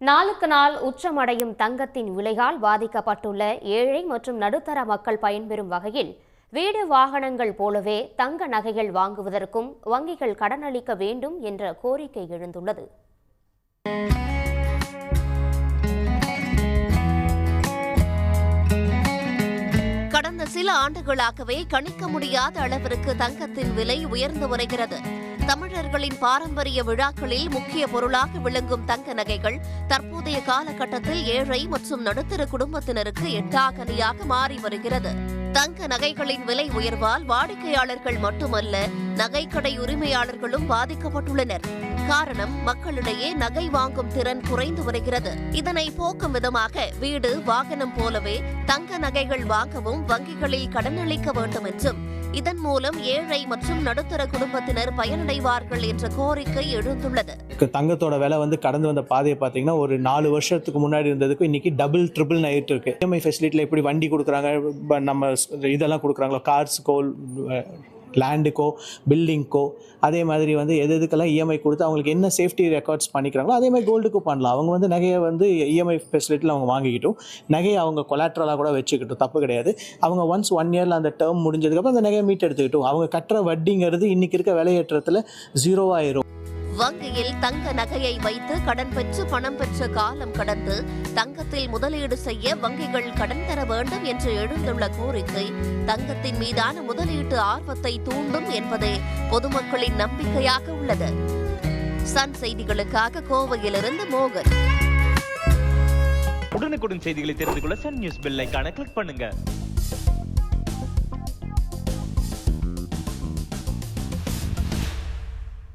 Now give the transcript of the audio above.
நாளுக்கு நாள் உச்சமடையும் தங்கத்தின் விலையால் பாதிக்கப்பட்டுள்ள ஏழை மற்றும் நடுத்தர மக்கள் பயன்பெறும் வகையில் வீடு வாகனங்கள் போலவே தங்க நகைகள் வாங்குவதற்கும் வங்கிகள் கடனளிக்க வேண்டும் என்ற கோரிக்கை எழுந்துள்ளது. சில ஆண்டுகளாகவே கணிக்க முடியாத அளவிற்கு தங்கத்தின் விலை உயர்ந்து வருகிறது. தமிழர்களின் பாரம்பரிய விழாக்களில் முக்கிய பொருளாக விளங்கும் தங்க நகைகள் தற்போதைய காலகட்டத்தில் ஏழை மற்றும் நடுத்தர குடும்பத்தினருக்கு எட்டாகனியாக மாறி வருகிறது. தங்க நகைகளின் விலை உயர்வால் வாடிக்கையாளர்கள் மட்டுமல்ல நகைக்கடை உரிமையாளர்களும் பாதிக்கப்பட்டுள்ளனர். காரணம் மக்களிடையே நகை வாங்கும் திறன் குறைந்து வருகிறது. இதனை போக்கும் விதமாக வீடு வாகனம் போலவே தங்க நகைகள் வாங்கவும் வங்கிகளில் கடனளிக்க வேண்டும் என்றும் இதன் மூலம் ஏழை மற்றும் நடுத்தர குடும்பத்தினர் பயனடைவார்கள் என்ற கோரிக்கை எழுந்துள்ளது. தங்கத்தோட விலை வந்து கடந்து வந்த பாதையை பார்த்தீங்கன்னா ஒரு நாலு வருஷத்துக்கு முன்னாடி இருந்ததுக்கு இன்னைக்கு டபுள் ட்ரிபிள் நைட் இருக்கு. இஎம்ஐ ஃபெசிலிட்டியில் எப்படி வண்டி கொடுக்குறாங்க நம்ம இதெல்லாம் கொடுக்குறாங்களோ கோல் லேண்டுக்கோ பில்டிங்க்கோ அதே மாதிரி வந்து எது எதுக்கெல்லாம் இஎம்ஐ கொடுத்து அவங்களுக்கு என்ன சேஃப்டி ரெக்கார்ட்ஸ் பண்ணிக்கிறாங்களோ அதே மாதிரி கோல்டுக்கும் பண்ணலாம். அவங்க வந்து நகையை வந்து இஎம்ஐ ஃபெசிலிட்டியில் அவங்க வாங்கிக்கிட்டும். நகையை அவங்க கொலாட்ரலாக கூட வச்சுக்கிட்டும். தப்பு கிடையாது. அவங்க ஒன்ஸ் ஒன் இயரில் அந்த டேர்ம் முடிஞ்சதுக்கப்புறம் அந்த நகையை மீட் எடுத்துக்கிட்டும் அவங்க கட்டுற வட்டிங்கிறது இன்னைக்கு இருக்க விலையேற்றத்தில் ஜீரோவாயிரும் வங்கியில் தங்க நகையை வைத்து கடன் பெற்று பணம் பெற்ற காலம் கடந்து தங்கத்தில் முதலீடு செய்ய வங்கிகள் கடன் தர வேண்டும் என்று எழுந்துள்ள கோரிக்கை தங்கத்தின் மீதான முதலீட்டு ஆர்வத்தை தூண்டும் என்பதே பொதுமக்களின் நம்பிக்கையாக உள்ளது. சன் செய்திகளுக்காக கோவையிலிருந்து மோகன். உடனுக்குடன் செய்திகளை தெரிந்து கொள்ள சன் நியூஸ் பெல்லைக்கான கிளிக் பண்ணுங்க.